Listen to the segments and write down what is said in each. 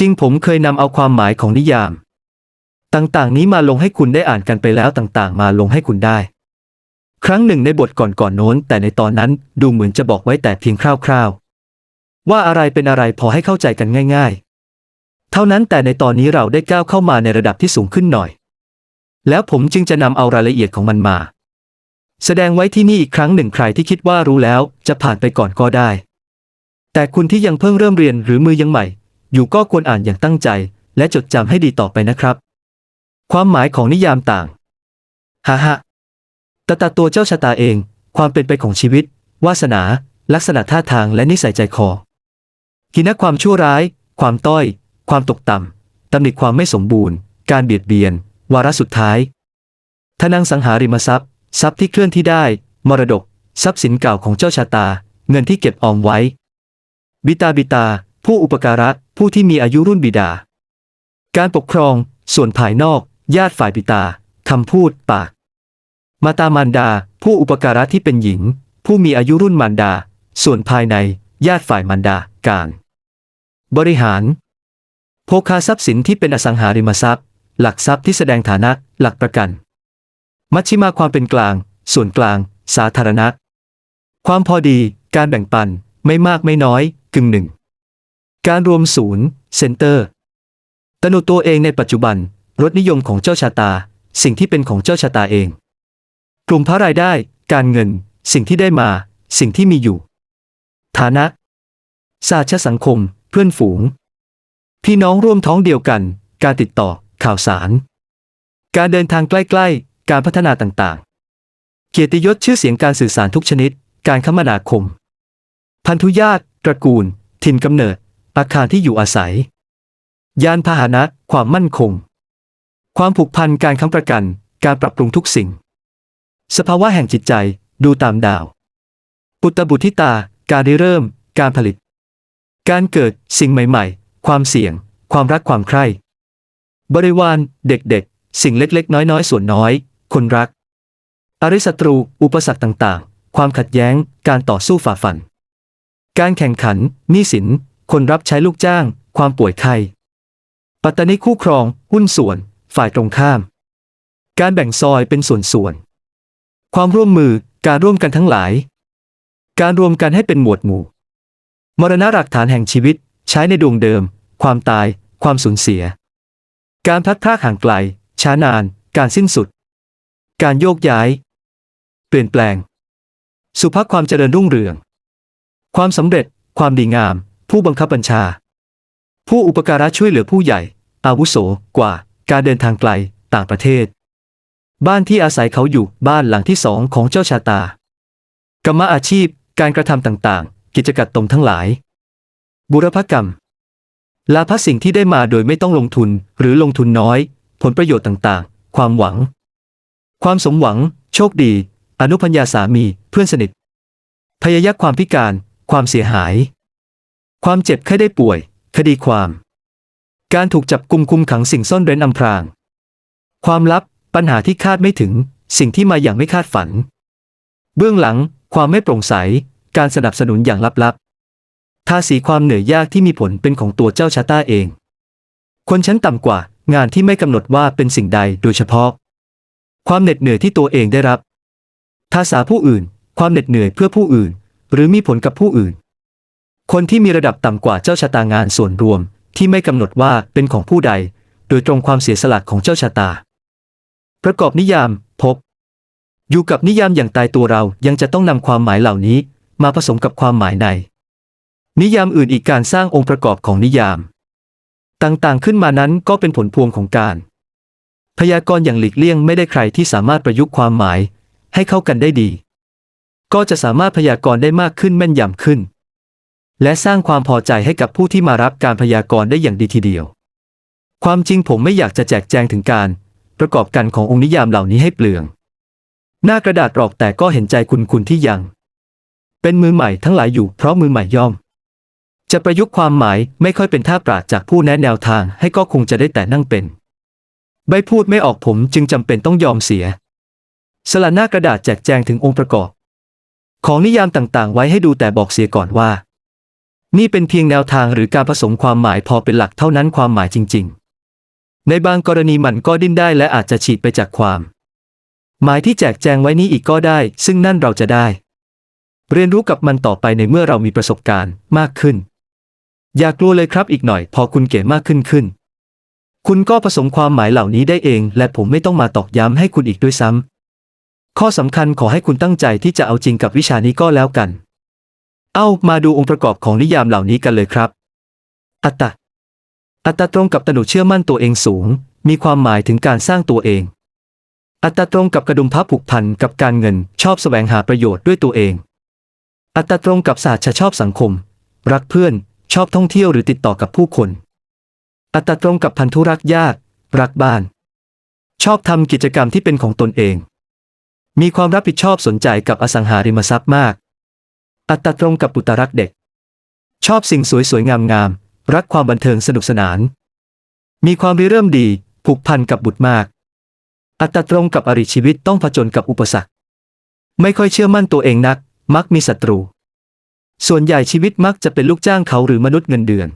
จริงผมเคยนำเอาความหมายของนิยาม ต่างๆ นี้มาลงให้คุณได้อ่านกันไปแล้วต่างๆ มาลงให้คุณได้ ครั้งหนึ่งในบทก่อนๆโน้น แต่ในตอนนั้นดูเหมือนจะบอกไว้แต่เพียงคร่าวๆ ว่าอะไรเป็นอะไรพอให้เข้าใจกันง่าย ๆ เท่านั้นแต่ในตอนนี้เราได้ก้าวเข้ามาในระดับที่สูงขึ้นหน่อย แล้วผมจึงจะนำเอารายละเอียดของมันมา แสดงไว้ที่นี่อีกครั้งหนึ่งใครที่คิดว่ารู้แล้วจะผ่านไปก่อนก็ได้แต่คุณที่ยังเพิ่งเริ่มเรียนหรือมือยังใหม่ อยู่ก็ควรอ่านอย่างตั้งใจ และจดจำให้ดีต่อไปนะครับ ความหมายของนิยามต่างฮ่าฮ่าตตาตัวเจ้าชะตาเอง ความเป็นไปของชีวิต วาสนา ลักษณะท่าทางและนิสัยใจคอกินะความชั่วร้าย ความต้อย ความตกต่ำตำหนิความไม่สมบูรณ์ การเบียดเบียน วาระสุดท้ายทนังสังหาริมทรัพย์ ทรัพย์ที่เคลื่อนที่ได้ มรดก ทรัพย์สินเก่าของเจ้าชะตา เงินที่เก็บออมไว้ บิตาบิตา ผู้อุปการะ ผู้ที่มีอายุรุ่นบิดา การปกครอง ส่วนภายนอก ญาติฝ่ายบิตาคำพูดปาก มาตามารดา ผู้อุปการะที่เป็นหญิง ผู้มีอายุรุ่นมารดา ส่วนภายใน ญาติฝ่ายมารดา การ บริหาร โภคาทรัพย์สินที่เป็นอสังหาริมทรัพย์ หลักทรัพย์ที่แสดงฐานะ หลักประกัน มัชชิมาความเป็นกลาง ส่วนกลาง สาธารณะ ความพอดี การแบ่งปัน ไม่มากไม่น้อย กึ่งหนึ่ง การรวมศูนย์เซ็นเตอร์ตนุตัวเองในปัจจุบัน รสนิยมของเจ้าชะตา สิ่งที่เป็นของเจ้าชะตาเอง กลุ่มพระรายได้ การเงิน สิ่งที่ได้มา สิ่งที่มีอยู่ ฐานะศาสตร์สังคม เพื่อนฝูง พี่น้องร่วมท้องเดียวกัน การติดต่อ ข่าวสาร การเดินทางใกล้ ๆ การพัฒนาต่างๆ เกียรติยศชื่อเสียงการสื่อสารทุกชนิด การคมนาคม พันธุญาตตระกูล ถิ่นกำเนิด อาคารที่อยู่อาศัย ยานพาหนะ ความมั่นคง ความผูกพันการค้ำประกัน การปรับปรุงทุกสิ่ง สภาวะแห่งจิตใจ ดูตามดาว ปุตตบุตรทิตา การริเริ่ม การผลิต การเกิดสิ่งใหม่ๆ ความเสี่ยง ความรักความใคร่ บริวารเด็กๆ สิ่งเล็กๆ น้อยๆ ส่วนน้อย คนรัก อริศัตรู อุปสรรคต่างๆ ความขัดแย้ง การต่อสู้ฝ่าฟัน การแข่งขันหนี้สิน คนรับใช้ลูกจ้าง ความป่วยไข้ปัตตานีคู่ครอง หุ้นส่วน ฝ่ายตรงข้าม การแบ่งซอยเป็นส่วนๆความร่วมมือการร่วมกันทั้งหลาย การรวมกันให้เป็นหมวดหมู่ มรณะหลักฐานแห่งชีวิตใช้ในดวงเดิม ความตาย ความสูญเสีย การพลัดพรากห่างไกล ช้านาน การสิ้นสุด การโยกย้าย เปลี่ยนแปลง สุภาพความเจริญรุ่งเรือง ความสำเร็จ ความดีงาม ผู้บังคับบัญชา ผู้อุปการะช่วยเหลือผู้ใหญ่ อาวุโสกว่า การเดินทางไกลต่างประเทศ บ้านที่อาศัยเขาอยู่บ้านหลังที่สองของเจ้าชาตากรรมอาชีพ การกระทำต่างๆ กิจกรรมตมทั้งหลาย บุรพกรรม ลาภสิ่งที่ได้มาโดยไม่ต้องลงทุนหรือลงทุนน้อย ผลประโยชน์ต่างๆ ความหวัง ความสมหวัง โชคดี อนุพัญญาสามี เพื่อนสนิท พยายะความพิการ ความเสียหาย ความเจ็บไข้ได้ป่วย คดีความ การถูกจับกุมคุมขังสิ่งซ่อนเร้นอำพราง ความลับ ปัญหาที่คาดไม่ถึง สิ่งที่มาอย่างไม่คาดฝัน เบื้องหลัง ความไม่โปร่งใส การสนับสนุนอย่างลับๆทาสีความเหนื่อยยากที่มีผลเป็นของตัวเจ้าชาต้าเอง คนชั้นต่ำกว่า งานที่ไม่กำหนดว่าเป็นสิ่งใดโดยเฉพาะ ความเหน็ดเหนื่อยที่ตัวเองได้รับ ทาสาผู้อื่น ความเหน็ดเหนื่อยเพื่อผู้อื่น หรือมีผลกับผู้อื่น คนที่มีระดับต่ำกว่าเจ้าชะตางานส่วนรวม ที่ไม่กำหนดว่าเป็นของผู้ใด โดยตรงความเสียสละของเจ้าชะตา ประกอบนิยามพบ อยู่กับนิยามอย่างตายตัวเรายังจะต้องนำความหมายเหล่านี้ มาผสมกับความหมายใน นิยามอื่นอีกการสร้างองค์ประกอบของนิยาม ต่างๆขึ้นมานั้นก็เป็นผลพวงของการ พยากรณ์อย่างหลีกเลี่ยงไม่ได้ใครที่สามารถประยุกต์ความหมาย ให้เข้ากันได้ดี ก็จะสามารถพยากรณ์ได้มากขึ้นแม่นยำขึ้น และสร้างความพอใจให้กับผู้ที่มารับการพยากรณ์ได้อย่างดีทีเดียว ความจริงผมไม่อยากจะแจกแจงถึงการประกอบกันขององค์นิยามเหล่านี้ให้เปลือง หน้ากระดาษหรอกแต่ก็เห็นใจคุณคุณที่ยัง เป็นมือใหม่ทั้งหลายอยู่เพราะมือใหม่ย่อม จะประยุกต์ความหมายไม่ค่อยเป็นท่าปราดจากผู้แนะแนวทางให้ก็คงจะได้แต่นั่งเป็น ใบพูดไม่ออกผมจึงจำเป็นต้องยอมเสีย สละหน้ากระดาษแจกแจงถึงองค์ประกอบ ของนิยามต่างๆ ไว้ให้ดูแต่บอกเสียก่อนว่า นี่เป็นเพียงแนวทางหรือการผสมความหมายพอเป็นหลักเท่านั้นความหมายจริง ๆ ในบางกรณีมันก็ดิ้นได้และอาจจะฉีดไปจากความ หมายที่แจกแจงไว้นี้อีกก็ได้ ซึ่งนั่นเราจะได้ เรียนรู้กับมันต่อไปในเมื่อเรามีประสบการณ์มากขึ้น อย่ากลัวเลยครับอีกหน่อย พอคุณเก่งมากขึ้นขึ้น คุณก็ผสมความหมายเหล่านี้ได้เอง และผมไม่ต้องมาตอกย้ำให้คุณอีกด้วยซ้ำข้อสำคัญขอให้คุณตั้งใจที่จะเอาจริงกับวิชานี้ก็แล้วกัน เอามาดูองค์ประกอบของนิยามเหล่านี้กันเลยครับ อัตตะอัตตะตรงกับตนุเชื่อมั่นตัวเองสูง มีความหมายถึงการสร้างตัวเอง อัตตะตรงกับกระดุมพับผูกพันกับการเงินชอบแสวงหาประโยชน์ด้วยตัวเอง อัตตะตรงกับศาสตร์ชอบสังคม รักเพื่อน ชอบท่องเที่ยวหรือติดต่อกับผู้คน อัตราตรงกับพันธุรักญาติ รักบ้าน ชอบทำกิจกรรมที่เป็นของตนเอง มีความรับผิดชอบสนใจกับอสังหาริมทรัพย์มาก อัตราตรงกับปุตรักเด็ก ชอบสิ่งสวยๆ งามๆ รักความบันเทิงสนุกสนาน มีความริเริ่มดี ผูกพันกับบุตรมาก อัตราตรงกับอริชีวิตต้องผจญกับอุปสรรค ไม่ค่อยเชื่อมั่นตัวเองนัก มักมีศัตรู ส่วนใหญ่ชีวิตมักจะเป็นลูกจ้างเขาหรือมนุษย์เงินเดือน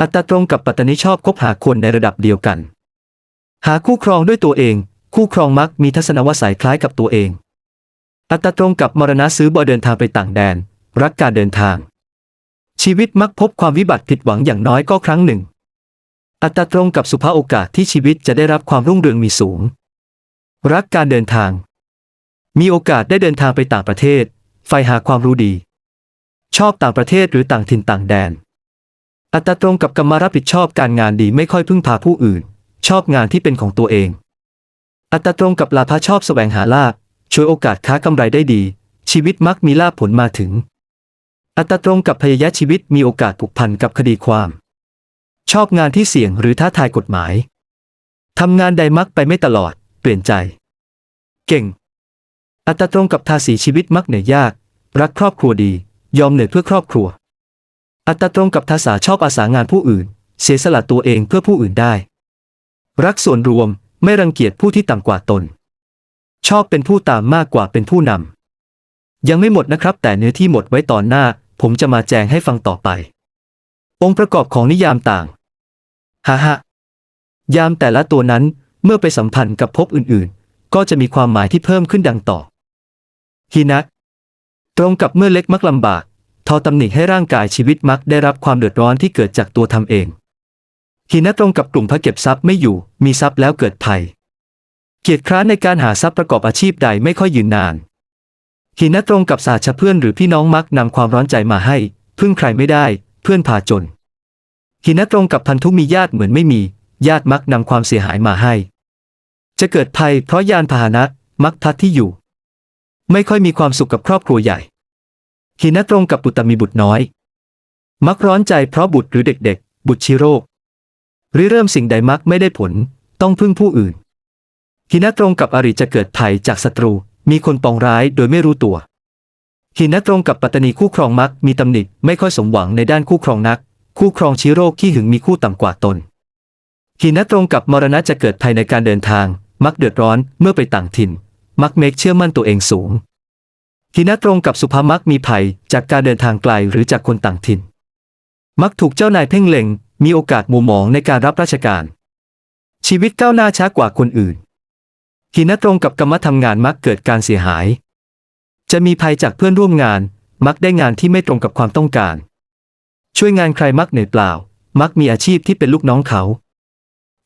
อัตราตรงกับปัตตานิชอบคบหาคนในระดับเดียวกัน หาคู่ครองด้วยตัวเอง คู่ครองมักมีทัศนวสัยคล้ายกับตัวเอง อัตราตรงกับมรณะซื้อบ่อเดินทางไปต่างแดน รักการเดินทาง ชีวิตมักพบความวิบัติผิดหวังอย่างน้อยก็ครั้งหนึ่ง อัตราตรงกับสุภาโอกาสที่ชีวิตจะได้รับความรุ่งเรืองมีสูง รักการเดินทาง มีโอกาสได้เดินทางไปต่างประเทศใฝ่หาความรู้ดี ชอบต่างประเทศหรือต่างถิ่นต่างแดน อัตราตรงกับกรรมรับผิดชอบการงานดีไม่ค่อยพึ่งพาผู้อื่น ชอบงานที่เป็นของตัวเอง อัตราตรงกับลาภชอบแสวงหาลาภ ช่วยโอกาสค้ากำไรได้ดี ชีวิตมักมีลาภผลมาถึง อัตราตรงกับพยายะชีวิตมีโอกาสผูกพันกับคดีความ ชอบงานที่เสี่ยงหรือท้าทายกฎหมายทำงานใดมักไปไม่ตลอด เปลี่ยนใจ เก่ง อัตราตรงกับทาสีชีวิตมักเหนื่อยยาก รักครอบครัวดี ยอมเหนื่อยเพื่อครอบครัว อัตราตรงกับทาสาชอบอาสางานผู้อื่น เสียสละตัวเองเพื่อผู้อื่นได้ รักส่วนรวมไม่รังเกียจผู้ที่ต่ำกว่าตน ชอบเป็นผู้ตามมากกว่าเป็นผู้นำ ยังไม่หมดนะครับ แต่เนื้อที่หมดไว้ตอนหน้า ผมจะมาแจงให้ฟังต่อไป องค์ประกอบของนิยามต่างฮ่าฮยามแต่ละตัวนั้นเมื่อไปสัมพันธ์กับภพอื่นๆ ก็จะมีความหมายที่เพิ่มขึ้นดังต่อฮีนะตรงกับเมื่อเล็กมักลำบาก ทอตำหนิให้ร่างกายชีวิตมักได้รับความเดือดร้อนที่เกิดจากตัวทำเองฮีนะตรงกับกลุ่มพระเก็บทรัพย์ไม่อยู่ มีทรัพย์แล้วเกิดภัย เกียรติคร้านในการหาทรัพย์ประกอบอาชีพใดไม่ค่อยยืนนานฮีนะตรงกับสาชาเพื่อนหรือพี่น้องมักนำความร้อนใจมาให้ พึ่งใครไม่ได้ เพื่อนพาจนฮีนะตรงกับพันธุมีญาติเหมือนไม่มี ญาติมักนำความเสียหายมาให้ จะเกิดภัยเพราะยานพาหนะมักทัดที่อยู่ ไม่ค่อยมีความสุขกับครอบครัวใหญ่หินะตรงกับบุตรมีบุตรน้อย มักร้อนใจเพราะบุตรหรือเด็กๆ บุตรชีโรคริเริ่มสิ่งใดมักไม่ได้ผล ต้องพึ่งผู้อื่น หินะตรงกับอริจะเกิดภัยจากศัตรู มีคนปองร้ายโดยไม่รู้ตัวหินะตรงกับปัตตนีคู่ครองมักมีตำหนิไม่ค่อยสมหวังในด้านคู่ครองนัก คู่ครองชี้โรคที่หึงมีคู่ต่ำกว่าตนหินะตรงกับมรณะจะเกิดภัยในการเดินทาง มักเดือดร้อนเมื่อไปต่างถิ่น มักเมกเชื่อมั่นตัวเองสูงหินะตรงกับสุภามักมีภัยจากการเดินทางไกลหรือจากคนต่างถิ่น มักถูกเจ้านายเพ่งเล็ง มีโอกาสมัวหมองในการรับราชการ ชีวิตก้าวหน้าช้ากว่าคนอื่น หินะตรงกับกรรมทำงานมักเกิดการเสียหาย จะมีภัยจากเพื่อนร่วมงาน มักได้งานที่ไม่ตรงกับความต้องการ ช่วยงานใครมักเหนื่อยเปล่า มักมีอาชีพที่เป็นลูกน้องเขา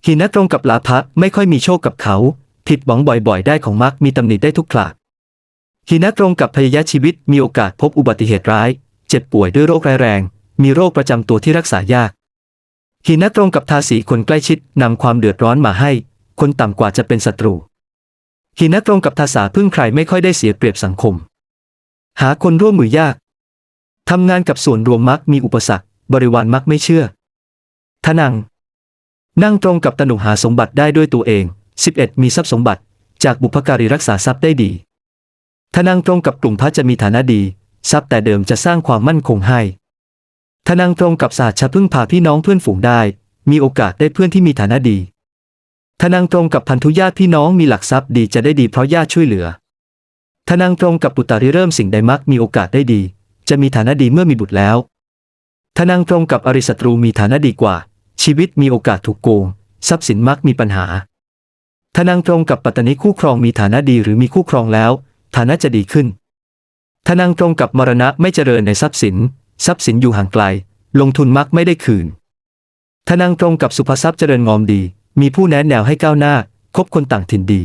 หินะตรงกับลาภะไม่ค่อยมีโชคกับเขา ผิดหวังบ่อยๆ ได้ของมักมีตำหนิได้ทุกคลาดหินะตรงกับพยายะชีวิตมีโอกาสพบอุบัติเหตุร้าย เจ็บป่วยด้วยโรคร้ายแรง มีโรคประจำตัวที่รักษายากหินะตรงกับทาสีคนใกล้ชิดนำความเดือดร้อนมาให้ คนต่ำกว่าจะเป็นศัตรู หินะตรงกับทาสาพึ่งใครไม่ค่อยได้เสียเปรียบสังคม หาคนร่วมมือยาก ทำงานกับส่วนรวมมักมีอุปสรรค บริวารมักไม่เชื่อทนัง นั่งตรงกับตนุหาสมบัติได้ด้วยตัวเอง 11 มีทรัพย์สมบัติ จากบุพการีรักษาทรัพย์ได้ดีทนังตรงกับกลุ่มพระจะมีฐานะดี ทรัพย์แต่เดิมจะสร้างความมั่นคงให้ทนังตรงกับศาสตร์ชะพึ่งพาพี่น้องเพื่อนฝูงได้ มีโอกาสได้เพื่อนที่มีฐานะดี ทนังตรงกับพันธุญาติพี่น้องมีหลักทรัพย์ดีจะได้ดีเพราะญาติช่วยเหลือทนังตรงกับปุตตริเริ่มสิ่งใดมักมีโอกาสได้ดี จะมีฐานะดีเมื่อมีบุตรแล้วทนังตรงกับอริศัตรูมีฐานะดีกว่า ชีวิตมีโอกาสถูกโกง ทรัพย์สินมักมีปัญหาทนังตรงกับปัตตนีคู่ครองมีฐานะดีหรือมีคู่ครองแล้ว ฐานะจะดีขึ้นทนังตรงกับมรณะไม่เจริญในทรัพย์สิน ทรัพย์สินอยู่ห่างไกล ลงทุนมักไม่ได้คืนทนังตรงกับสุภทรัพย์เจริญงอมดี มีผู้แนะแนวให้ก้าวหน้า คบคนต่างถิ่นดี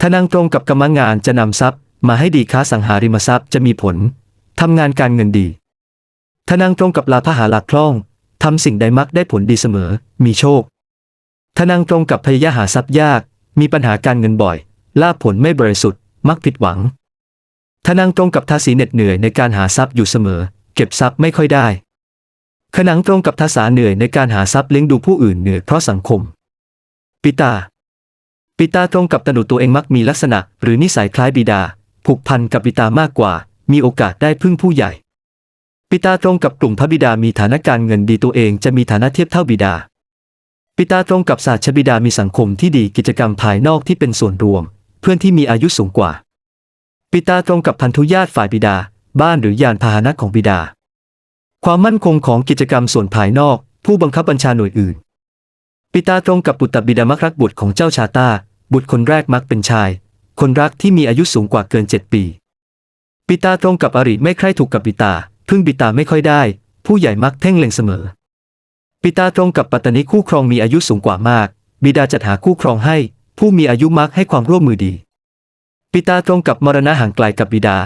ทนังตรงกับกรรมงานจะนำทรัพย์ มาให้ดีค้าสังหาริมทรัพย์จะมีผลทำงานการเงินดีทนังตรงกับลาภหาหลักคล่องทำสิ่งใดมักได้ผลดีเสมอ มีโชคทนังตรงกับพยายาหาทรัพย์ยาก มีปัญหาการเงินบ่อย ลาภผลไม่บริสุทธิ์ มักผิดหวังทนังตรงกับทาสีเหน็ดเหนื่อยในการหาทรัพย์อยู่เสมอ เก็บทรัพย์ไม่ค่อยได้ขนังตรงกับทาสาเหนื่อยในการหาทรัพย์เลี้ยงดูผู้อื่นเหนื่อยเพราะสังคม ปิตา ปิตาตรงกับตนุตัวเองมักมีลักษณะ หรือนิสัยคล้ายบิดา ผูกพันกับบิดามากกว่า มีโอกาสได้พึ่งผู้ใหญ่ ปิตาตรงกับกลุ่มพระบิดามีฐานะการเงินดีตัวเองจะมีฐานะเทียบเท่าบิดา ปิตาตรงกับศาสตร์ชบิดามีสังคมที่ดีกิจกรรมภายนอกที่เป็นส่วนรวม เพื่อนที่มีอายุสูงกว่า ปิตาตรงกับพันธุญาตฝ่ายบิดา บ้านหรือยานพาหนะของบิดา ความมั่นคงของกิจกรรมส่วนภายนอก ผู้บังคับบัญชาหน่วยอื่น ปิตาตรงกับบุตรบิดามักรักบุตรของเจ้าชาตาบุตรคนแรกมักเป็นชาย คนรักที่มีอายุสูงกว่าเกินเจ็ดปี ปิตาตรงกับอริไม่ใคร่ถูกกับปิตา พึ่งปิตาไม่ค่อยได้ ผู้ใหญ่มักเพ่งเล็งเสมอ ปิตาตรงกับปัตตานีคู่ครองมีอายุสูงกว่ามาก บิดาจัดหาคู่ครองให้ ผู้มีอายุมักให้ความร่วมมือดี ปิตาตรงกับมรณะห่างไกลกับบิดา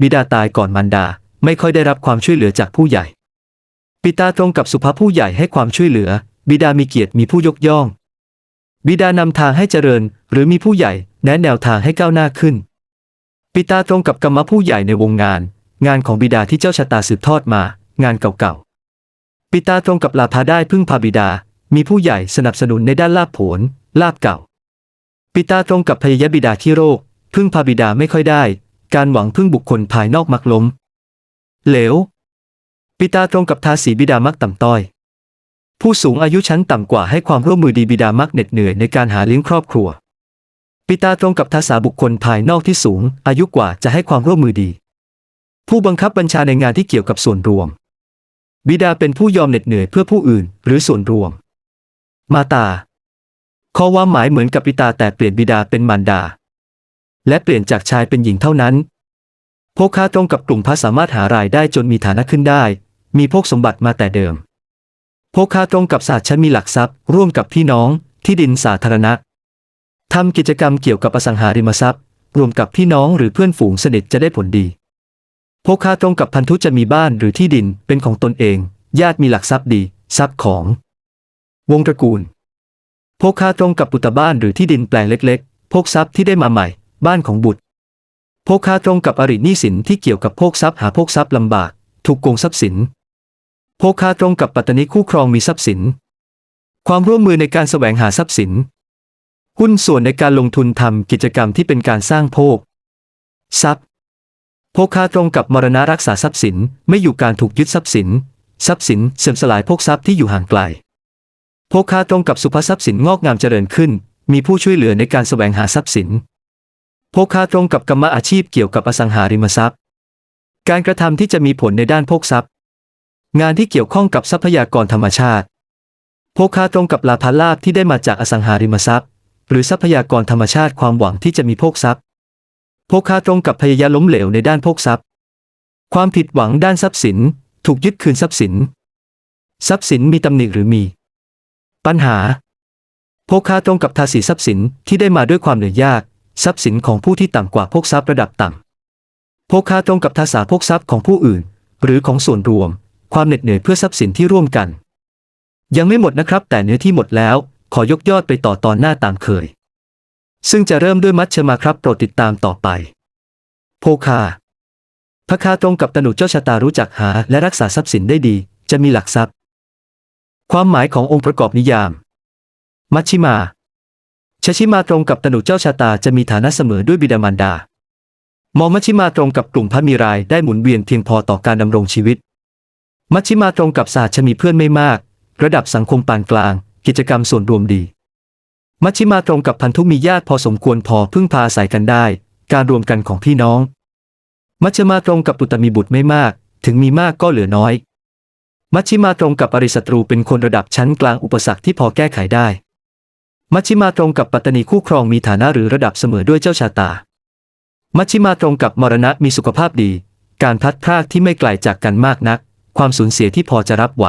บิดาตายก่อนมารดา ไม่ค่อยได้รับความช่วยเหลือจากผู้ใหญ่ ปิตาตรงกับสุภาพผู้ใหญ่ให้ความช่วยเหลือ บิดามีเกียรติมีผู้ยกย่อง บิดานำทางให้เจริญ หรือมีผู้ใหญ่แนะแนวทางให้ก้าวหน้าขึ้น ปิตาตรงกับกรรมผู้ใหญ่ในวงงาน งานของบิดาที่เจ้าชะตาสืบทอดมา งานเก่าๆ ปิตาตรงกับลาภาได้พึ่งพาบิดา มีผู้ใหญ่สนับสนุนในด้านลาภผล ลาภเก่า ปิตาตรงกับพยยบิดาที่โรค พึ่งพาบิดาไม่ค่อยได้ การหวังพึ่งบุคคลภายนอกมักล้ม เหลว ปิตาตรงกับทาสีบิดามักต่ำต้อย ผู้สูงอายุชั้นต่ำกว่าให้ความร่วมมือดีบิดามักเหน็ดเหนื่อยในการหาเลี้ยงครอบครัว ปิตาตรงกับทาสาบุคคลภายนอกที่สูง อายุกว่าจะให้ความร่วมมือดี ผู้บังคับบัญชาในงานที่เกี่ยวกับส่วนรวม บิดาเป็นผู้ยอมเหน็ดเหนื่อยเพื่อผู้อื่น หรือส่วนรวม มาตาข้อความหมายเหมือนกับปิตาแต่เปลี่ยนบิดาเป็นมารดา และเปลี่ยนจากชายเป็นหญิงเท่านั้นโภคาตรงกับกลุ่มพระสามารถหารายได้จนมีฐานะขึ้นได้ มีพกสมบัติมาแต่เดิม โภคาตรงกับศาสตร์ชั้นมีหลักทรัพย์ ร่วมกับพี่น้องที่ดินสาธารณะทำกิจกรรมเกี่ยวกับอสังหาริมทรัพย์ รวมกับพี่น้องหรือเพื่อนฝูงสนิทจะได้ผลดีโภคาตรงกับพันธุจะมีบ้านหรือที่ดินเป็นของตนเอง ญาติมีหลักทรัพย์ดี ทรัพย์ของ วงตระกูลโภคาตรงกับปุตตบ้านหรือที่ดินแปลงเล็กๆโภคทรัพย์ที่ได้มาใหม่ บ้านของบุตรโภคาตรงกับอริหนี้สินที่เกี่ยวกับโภคทรัพย์หาโภคทรัพย์ลำบาก ถูกโกงทรัพย์สิน โภคาตรงกับปัตตานีคู่ครองมีทรัพย์สิน ความร่วมมือในการแสวงหาทรัพย์สิน หุ้นส่วนในการลงทุนทำกิจกรรมที่เป็นการสร้างโภค ทรัพย์โภคาตรงกับมรณะรักษาทรัพย์สินไม่อยู่การถูกยึดทรัพย์สิน ทรัพย์สินเสื่อมสลายโภคทรัพย์ที่อยู่ห่างไกลโภคาตรงกับสุภาทรัพย์สินงอกงามเจริญขึ้น มีผู้ช่วยเหลือในการแสวงหาทรัพย์สินโภคาตรงกับกรรมอาชีพเกี่ยวกับอสังหาริมทรัพย์ การกระทำที่จะมีผลในด้านโภคทรัพย์ งานที่เกี่ยวข้องกับทรัพยากรธรรมชาติ โภคาตรงกับลาภลาภที่ได้มาจากอสังหาริมทรัพย์ หรือทรัพยากรธรรมชาติความหวังที่จะมีโภคทรัพย์ โภคาตรงกับพยายามล้มเหลวในด้านโภคทรัพย์ ความผิดหวังด้านทรัพย์สิน ถูกยึดคืนทรัพย์สิน ทรัพย์สินมีตำหนิหรือมี ปัญหา โภคาตรงกับทาสีทรัพย์สินที่ได้มาด้วยความเหนื่อยยาก ทรัพย์สินของผู้ที่ต่ำกว่าโภคทรัพย์ระดับต่ำโภคาตรงกับทาสาโภคทรัพย์ของผู้อื่น หรือของส่วนรวม ความเหน็ดเหนื่อยเพื่อทรัพย์สินที่ร่วมกัน ยังไม่หมดนะครับ แต่เนื้อที่หมดแล้ว ขอยกยอดไปต่อตอนหน้าตามเคย ซึ่งจะเริ่มด้วยมัชเชมาครับโปรดติดตามต่อไปโภคาพระคาตรงกับตนุเจ้าชะตารู้จักหาและรักษาทรัพย์สินได้ดี จะมีหลักทรัพย์ ความหมายขององค์ประกอบนิยาม มัชชิมาชชิมาตรงกับตนุเจ้าชะตาจะมีฐานะเสมอด้วยบิดามารดา มองมัชชิมาตรงกับกลุ่มพระมีรายได้หมุนเวียนเพียงพอต่อการดำรงชีวิต มัชชิมาตรงกับศาสตร์จะมีเพื่อนไม่มาก ระดับสังคมปานกลาง กิจกรรมส่วนรวมดี มัชชิมาตรงกับพันธุมีญาติพอสมควรพอพึ่งพาอาศัยกันได้ การรวมกันของพี่น้อง มัชฌิมาตรงกับปุตตมีบุตรไม่มาก ถึงมีมากก็เหลือน้อย มัชชิมาตรงกับอริศัตรูเป็นคนระดับชั้นกลางอุปสรรคที่พอแก้ไขได้ มัชชิมาตรงกับปัตตนีคู่ครองมีฐานะหรือระดับเสมอด้วยเจ้าชะตา มัชชิมาตรงกับมรณะมีสุขภาพดี การพลัดพรากที่ไม่ไกลจากกันมากนัก ความสูญเสียที่พอจะรับไหว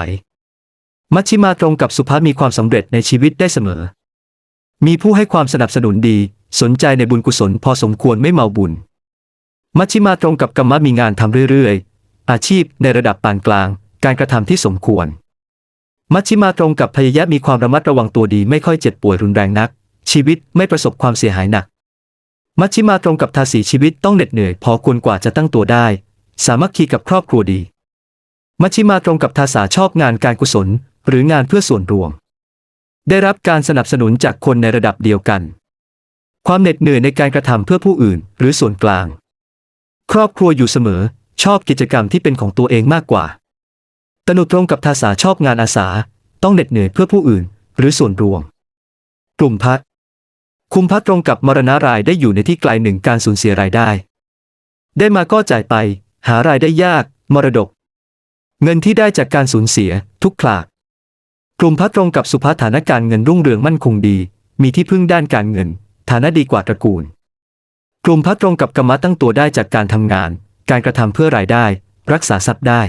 มัชชิมาตรงกับสุภาพมีความสำเร็จในชีวิตได้เสมอ มีผู้ให้ความสนับสนุนดี สนใจในบุญกุศลพอสมควรไม่เมาบุญ มัชชิมาตรงกับกรรมะมีงานทำเรื่อยๆ อาชีพในระดับปานกลาง การกระทำที่สมควร มัชชิมาตรงกับพยายะมีความระมัดระวังตัวดีไม่ค่อยเจ็บป่วยรุนแรงนัก ชีวิตไม่ประสบความเสียหายหนัก มัชชิมาตรงกับทาสีชีวิตต้องเหน็ดเหนื่อย พอควรกว่าจะตั้งตัวได้ สามัคคีกับครอบครัวดี มัชชิมาตรงกับทาสาชอบงานการกุศล หรืองานเพื่อส่วนรวม ได้รับการสนับสนุนจากคนในระดับเดียวกัน ความเหน็ดเหนื่อยในการกระทำเพื่อผู้อื่น หรือส่วนกลาง ครอบครัวอยู่เสมอ ชอบกิจกรรมที่เป็นของตัวเองมากกว่า ตนุตรงกับทาสาชอบงานอาสา ต้องเหน็ดเหนื่อยเพื่อผู้อื่น หรือส่วนรวม กลุ่มพักคุมพักตรงกับมรณารายได้อยู่ในที่ไกลหนึ่งการสูญเสียรายได้ ได้มาก็จ่ายไป หารายได้ยาก มรดก เงินที่ได้จากการสูญเสีย ทุกคลาก กลุ่มพักตรงกับสุภาฐานะการเงินรุ่งเรืองมั่นคงดี มีที่พึ่งด้านการเงิน ฐานะดีกว่าตระกูล กลุ่มพักตรงกับกรรมะตั้งตัวได้จากการทำงาน การกระทำเพื่อรายได้ รักษาทรัพย์ได้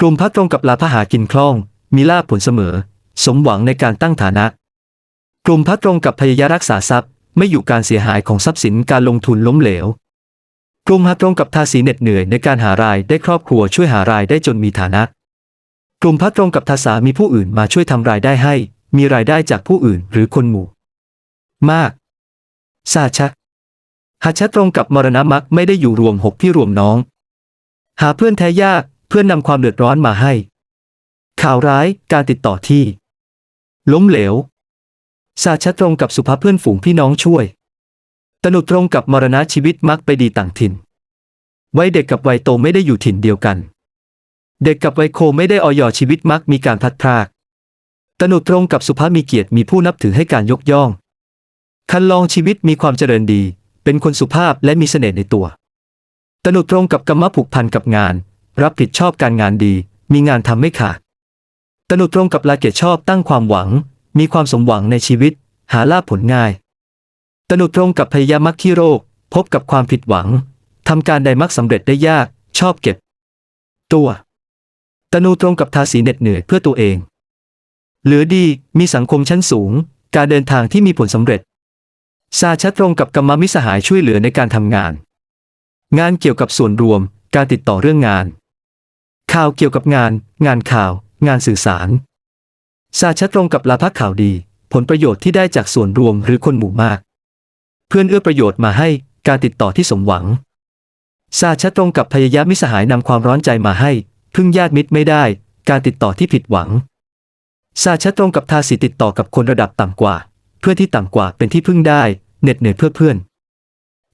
กลุ่มพักตรงกับลาภหากินคล่อง มีลาภผลเสมอ สมหวังในการตั้งฐานะ กลุ่มพักตรงกับพยายารักษาทรัพย์ ไม่อยู่การเสียหายของทรัพย์สินการลงทุนล้มเหลว กลุ่มพักตรงกับทาสีเหน็ดเหนื่อยในการหารายได้ครอบครัวช่วยหารายได้จนมีฐานะ กลุ่มพักตรงกับทาสามีผู้อื่นมาช่วยทำรายได้ให้ มีรายได้จากผู้อื่นหรือคนหมู่ มากซาชักหาชะตรงกับมรณะมักไม่ได้อยู่รวมหกพี่รวมน้อง หาเพื่อนแท้ยากเพื่อนนำความเดือดร้อนมาให้ ข่าวร้ายการติดต่อที่ ล้มเหลวซาชะตรงกับสุภาพเพื่อนฝูงพี่น้องช่วย ตนุตรงกับมรณะชีวิตมักไปดีต่างถิ่น วัยเด็กกับวัยโตไม่ได้อยู่ถิ่นเดียวกัน เด็กกับวัยโคไม่ได้ออยอชีวิตมักมีการพัดพราก ตนุตรงกับสุภาพมีเกียรติมีผู้นับถือให้การยกย่อง คันลองชีวิตมีความเจริญดี เป็นคนสุภาพและมีเสน่ห์ในตัว ตนุตรงกับกรรมะผูกพันกับงาน รับผิดชอบการงานดี มีงานทำไม่ขาด ตนุตรงกับลาเกตชอบตั้งความหวัง มีความสมหวังในชีวิต หาลาภผลง่าย ตนุตรงกับพยายามักขี้โรค พบกับความผิดหวังทำการใดมักสำเร็จได้ยาก ชอบเก็บ ตัว ตนูตรงกับทาสีเหน็ดเหนื่อยเพื่อตัวเอง เหลือดีมีสังคมชั้นสูง การเดินทางที่มีผลสำเร็จ ซาชะตรงกับกรรมมิสหายช่วยเหลือในการทำงาน งานเกี่ยวกับส่วนรวม การติดต่อเรื่องงาน ข่าวเกี่ยวกับงาน งานข่าว งานสื่อสาร ซาชะตรงกับลาภข่าวดี ผลประโยชน์ที่ได้จากส่วนรวมหรือคนหมู่มาก เพื่อนเอื้อประโยชน์มาให้การติดต่อที่สมหวังซาชะตรงกับพยายามมิสหายนำความร้อนใจมาให้ พึ่งญาติมิตรไม่ได้ การติดต่อที่ผิดหวังซาชะตรงกับทาสีติดต่อกับคนระดับต่ำกว่า เพื่อนที่ต่ำกว่าเป็นที่พึ่งได้เหน็ดเหนื่อยเพื่อเพื่อน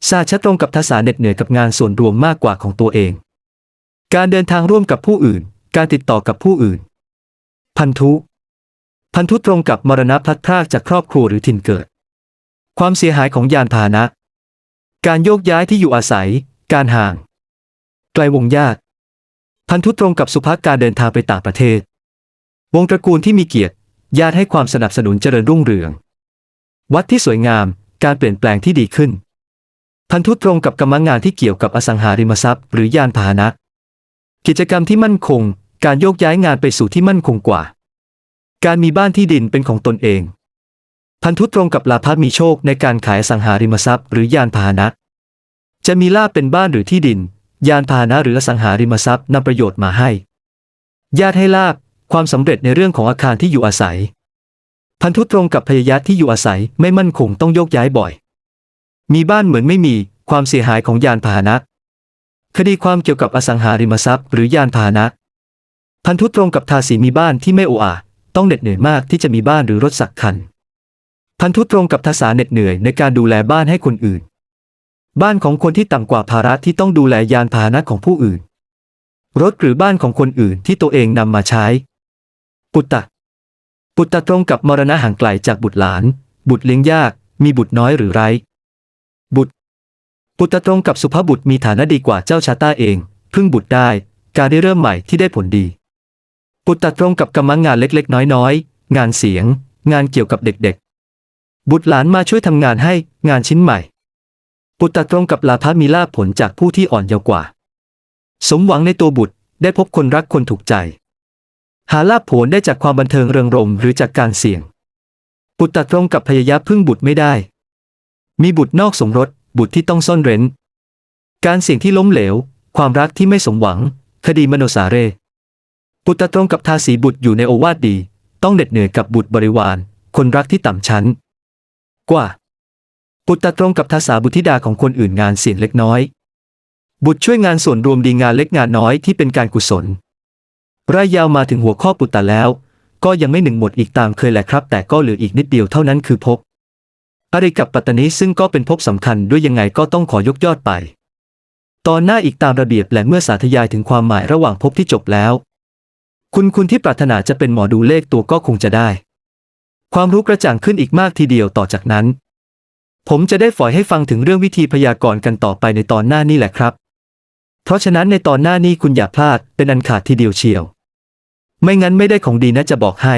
ซาชะตรงกับทาสาเหน็ดเหนื่อยกับงานส่วนรวมมากกว่าของตัวเอง การเดินทางร่วมกับผู้อื่น การติดต่อกับผู้อื่น พันธุ พันธุตรงกับมรณะพลัดพรากจากครอบครัวหรือถิ่นเกิด ความเสียหายของยานพาหนะ การโยกย้ายที่อยู่อาศัย การห่าง ไกลวงญาติ พันธุตรงกับสุภาพการเดินทางไปต่างประเทศ วงตระกูลที่มีเกียรติ ญาติให้ความสนับสนุนเจริญรุ่งเรือง วัดที่สวยงาม การเปลี่ยนแปลงที่ดีขึ้น พันธุตรงกับกรรมงานที่เกี่ยวกับอสังหาริมทรัพย์ หรือยานพาหนะ กิจกรรมที่มั่นคง การโยกย้ายงานไปสู่ที่มั่นคงกว่า การมีบ้านที่ดินเป็นของตนเอง พันธุตรงกับลาภมีโชคในการขายสังหาริมทรัพย์หรือยานพาหนะ จะมีลาบเป็นบ้านหรือที่ดิน ยานพาหนะหรืออสังหาริมทรัพย์นำประโยชน์มาให้ ญาติให้ลาบความสำเร็จในเรื่องของอาคารที่อยู่อาศัย พันธุตรงกับพยายะที่อยู่อาศัยไม่มั่นคงต้องโยกย้ายบ่อย มีบ้านเหมือนไม่มีความเสียหายของยานพาหนะ คดีความเกี่ยวกับอสังหาริมทรัพย์หรือยานพาหนะ พันธุตรงกับทาสีมีบ้านที่ไม่โออาต้องเหน็ดเหนื่อยมากที่จะมีบ้านหรือรถสักคัน พันธุตรงกับทาสาเหน็ดเหนื่อยในการดูแลบ้านให้คนอื่น บ้านของคนที่ต่ำกว่าภาระที่ต้องดูแลยานพาหนะของผู้อื่น รถหรือบ้านของคนอื่นที่ตัวเองนำมาใช้ ปุตตะ ปุตตะตรงกับมรณะห่างไกลจากบุตรหลาน บุตรเลี้ยงยาก มีบุตรน้อยหรือไร้บุตร ปุตตะตรงกับสุภาพบุตรมีฐานะดีกว่าเจ้าชาต้าเอง พึ่งบุตรได้ การได้เริ่มใหม่ที่ได้ผลดี ปุตตะตรงกับกรรมงานเล็กๆ น้อยๆ งานเสียง งานเกี่ยวกับเด็กๆ บุตรหลานมาช่วยทำงานให้งานชิ้นใหม่ ปุตตะตรงกับลาภมีลาภผลจากผู้ที่อ่อนเยาว์กว่า สมหวังในตัวบุตรได้พบคนรักคนถูกใจ หาลาภผลได้จากความบันเทิงเริงรมหรือจากการเสี่ยง ปุตตะตรงกับพยายาพึ่งบุตรไม่ได้ มีบุตรนอกสมรสบุตรที่ต้องซ่อนเร้น การเสี่ยงที่ล้มเหลว ความรักที่ไม่สมหวัง คดีมโนสาเร ปุตตะตรงกับทาสีบุตรอยู่ในโอวาทดี ต้องเหน็ดเหนื่อยกับบุตรบริวาร คนรักที่ต่ำชั้น กว่าปุตตะตรงกับทาสาบุตรธิดาของคนอื่นงานเสี่ยงเล็กน้อย บุตรช่วยงานส่วนรวมดีงานเล็กงานน้อยที่เป็นการกุศลรายยาวมาถึงหัวข้อปุตตะแล้ว ก็ยังไม่หนึ่งหมดอีกตามเคยแหละครับ แต่ก็เหลืออีกนิดเดียวเท่านั้นคือภพอริกับปัตตานีซึ่งก็เป็นภพสำคัญด้วยยังไงก็ต้องขอยกยอดไป ตอนหน้าอีกตามระเบียบและเมื่อสาธยายถึงความหมายระหว่างภพที่จบแล้ว คุณคุณที่ปรารถนาจะเป็นหมอดูเลขตัวก็คงจะได้ ความรู้กระจ่างขึ้นอีกมากทีเดียวต่อจากนั้น ผมจะได้ฝอยให้ฟังถึงเรื่องวิธีพยากรณ์กันต่อไปในตอนหน้านี่แหละครับ เพราะฉะนั้นในตอนหน้านี้คุณอย่าพลาดเป็นอันขาดทีเดียวเชียว ไม่งั้นไม่ได้ของดีนะจะบอกให้